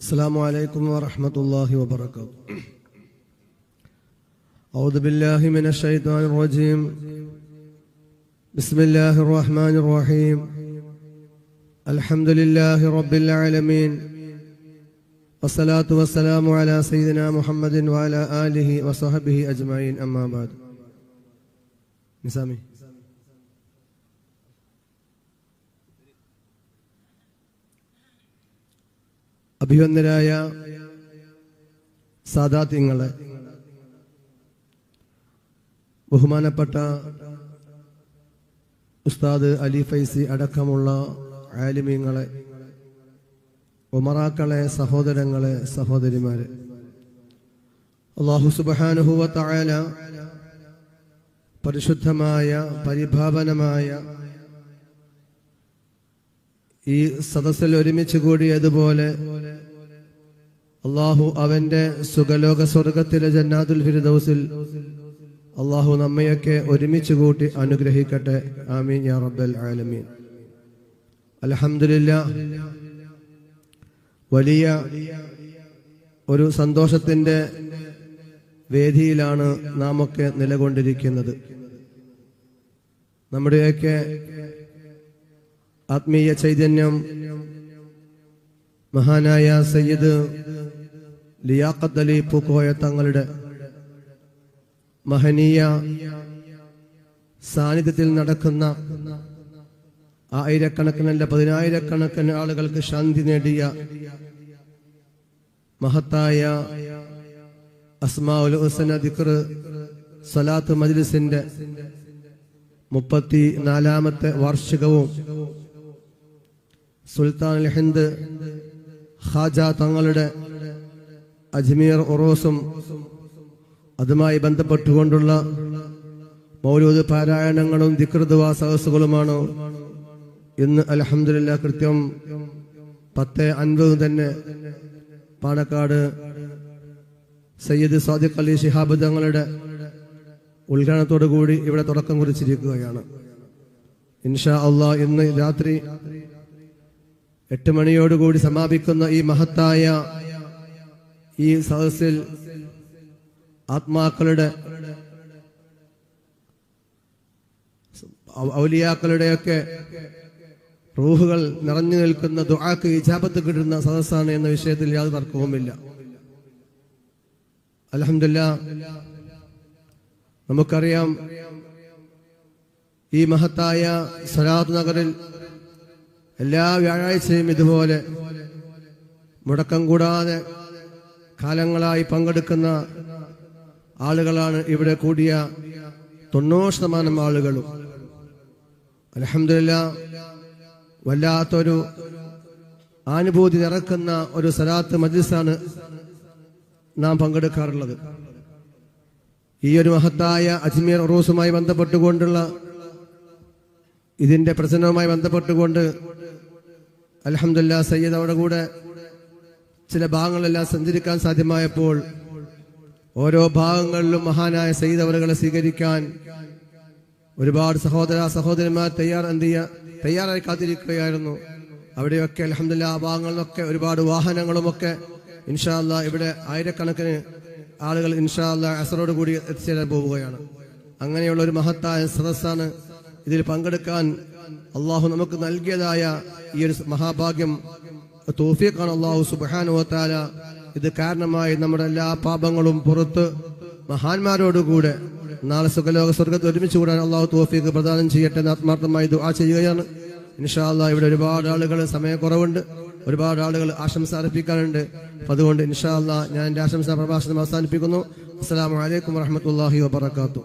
السلام عليكم ورحمة الله وبركاته. أعوذ بالله من الشيطان الرجيم. بسم الله الرحمن الرحيم. الحمد لله رب العالمين. والصلاة والسلام على سيدنا محمد وعلى آله وصحبه أجمعين. أما بعد. نسامي. അഭിവന്ദരായ സാദാത്യങ്ങളെ. ബഹുമാനപ്പെട്ട ഉസ്താദ് അലി ഫൈസി അടക്കമുള്ള ആലിമീങ്ങളെ ഉമറാക്കളെ സഹോദരങ്ങളെ സഹോദരിമാരെ. അള്ളാഹു സുബാനുഹുവ പരിശുദ്ധമായ പരിഭാവനമായ ഈ സദസ്സിൽ ഒരുമിച്ച് കൂടിയതുപോലെ അള്ളാഹു അവന്റെ സുഖലോക സ്വർഗത്തിലെ ജന്നാതുൽ ഫിർദൗസിൽ അള്ളാഹു നമ്മയൊക്കെ ഒരുമിച്ച് കൂട്ടി അനുഗ്രഹിക്കട്ടെ. ആമീൻ യാ റബ്ബൽ ആലമീൻ. അൽഹംദുലില്ലാ വലിയ ഒരു സന്തോഷത്തിന്റെ വേദിയിലാണ് നാം ഒക്കെ നിലകൊണ്ടിരിക്കുന്നത്. നമ്മുടെയൊക്കെ ആത്മീയ ചൈതന്യം മഹാനായ സയ്യിദ് ലിയാഖത്ത് അലി പൂക്കോയ തങ്ങളുടെ മഹനീയ സാന്നിധ്യത്തിൽ നടക്കുന്ന ആയിരക്കണക്കിനല്ല പതിനായിരക്കണക്കിന് ആളുകൾക്ക് ശാന്തി നേടിയ മഹത്തായ അസ്മാഉൽ ഹുസന ദിക്ർ സലാത്ത് മജ്ലിസിന്റെ മുപ്പത്തി നാലാമത്തെ വാർഷികവും സുൽത്താൻ ഹിന്ദ് ഹാജ തങ്ങളുടെ അജ്മീർ ഉറോസും അതുമായി ബന്ധപ്പെട്ടുകൊണ്ടുള്ള മൗലൂദ് പാരായണങ്ങളും ദിക്രദ്വാ സഹസുകളുമാണ് ഇന്ന് അലഹമില്ല കൃത്യം പത്ത് അൻപത് തന്നെ പാണക്കാട് സയ്യിദ് സാദിഖ് അലി ഷിഹാബ് തങ്ങളുടെ ഉദ്ഘാടനത്തോടു കൂടി ഇവിടെ തുടക്കം കുറിച്ചിരിക്കുകയാണ്. ഇൻഷാ അള്ളാഹ് ഇന്ന് രാത്രി എട്ട് മണിയോടുകൂടി സമാപിക്കുന്ന ഈ മഹത്തായ ഈ സദസ്സിൽ ആത്മാക്കളുടെ ഔലിയാക്കളുടെയൊക്കെ റൂഹുകൾ നിറഞ്ഞു നിൽക്കുന്ന ദുആക്ക് ഇജാബത്ത് കിട്ടുന്ന സദസ്സാണ് എന്ന വിഷയത്തിൽ യാതൊരു തർക്കവുമില്ല. അലഹമില്ല നമുക്കറിയാം ഈ മഹത്തായ സലാത്ത് നഗറിൽ എല്ലാ വ്യാഴാഴ്ചയും ഇതുപോലെ മുടക്കം കൂടാതെ കാലങ്ങളായി പങ്കെടുക്കുന്ന ആളുകളാണ് ഇവിടെ കൂടിയ തൊണ്ണൂറ് ശതമാനം ആളുകളും. അലഹമില്ല വല്ലാത്തൊരു അനുഭൂതി നിറക്കുന്ന ഒരു സലാത്ത് മജ്ലിസാണ് നാം പങ്കെടുക്കാറുള്ളത്. ഈ ഒരു മഹത്തായ അജ്മീർ ഉറൂസുമായി ബന്ധപ്പെട്ടുകൊണ്ടുള്ള ഇതിന്റെ പ്രസന്നവുമായി ബന്ധപ്പെട്ടുകൊണ്ട് അലഹമില്ല സയ്യദ് അവിടെ കൂടെ ചില ഭാഗങ്ങളെല്ലാം സഞ്ചരിക്കാൻ സാധ്യമായപ്പോൾ ഓരോ ഭാഗങ്ങളിലും മഹാനായ സയ്യിദ് അവരുകളെ സ്വീകരിക്കാൻ ഒരുപാട് സഹോദര സഹോദരന്മാർ തയ്യാർ എന്ത് തയ്യാറായി കാത്തിരിക്കുകയായിരുന്നു. അവിടെയൊക്കെ അലഹമില്ല ആ ഭാഗങ്ങളിലൊക്കെ ഒരുപാട് വാഹനങ്ങളുമൊക്കെ ഇൻഷാല്ല ഇവിടെ ആയിരക്കണക്കിന് ആളുകൾ ഇൻഷാല്ല അസറോട് കൂടി എത്തിച്ചേരാൻ പോവുകയാണ്. അങ്ങനെയുള്ള ഒരു മഹത്തായ സദസ്സാണ് ഇതിൽ പങ്കെടുക്കാൻ അള്ളാഹു നമുക്ക് നൽകിയതായ ഈ ഒരു മഹാഭാഗ്യം. തോഫിയക്കാണ് അള്ളാഹു സുബാനുവത്താല ഇത് കാരണമായി നമ്മുടെ എല്ലാ പാപങ്ങളും പുറത്ത് മഹാന്മാരോടുകൂടെ നാളെ സുഖലോക സ്വർഗത്ത് ഒരുമിച്ച് കൂടാൻ അള്ളാഹു തോഫിക്ക് പ്രദാനം ചെയ്യട്ടെ എന്ന് ആത്മാർത്ഥമായി ദുആ ചെയ്യുകയാണ്. ഇൻഷാല്ല ഇവിടെ ഒരുപാട് ആളുകൾ സമയക്കുറവുണ്ട്. ഒരുപാട് ആളുകൾ ആശംസ അർപ്പിക്കാനുണ്ട്. അപ്പൊ അതുകൊണ്ട് ഇൻഷാല്ല ഞാൻ എന്റെ ആശംസ പ്രഭാഷണം അവസാനിപ്പിക്കുന്നു. അസ്സാം അലൈക്കും വാഹമത്തല്ലാഹി വബർക്കാത്തു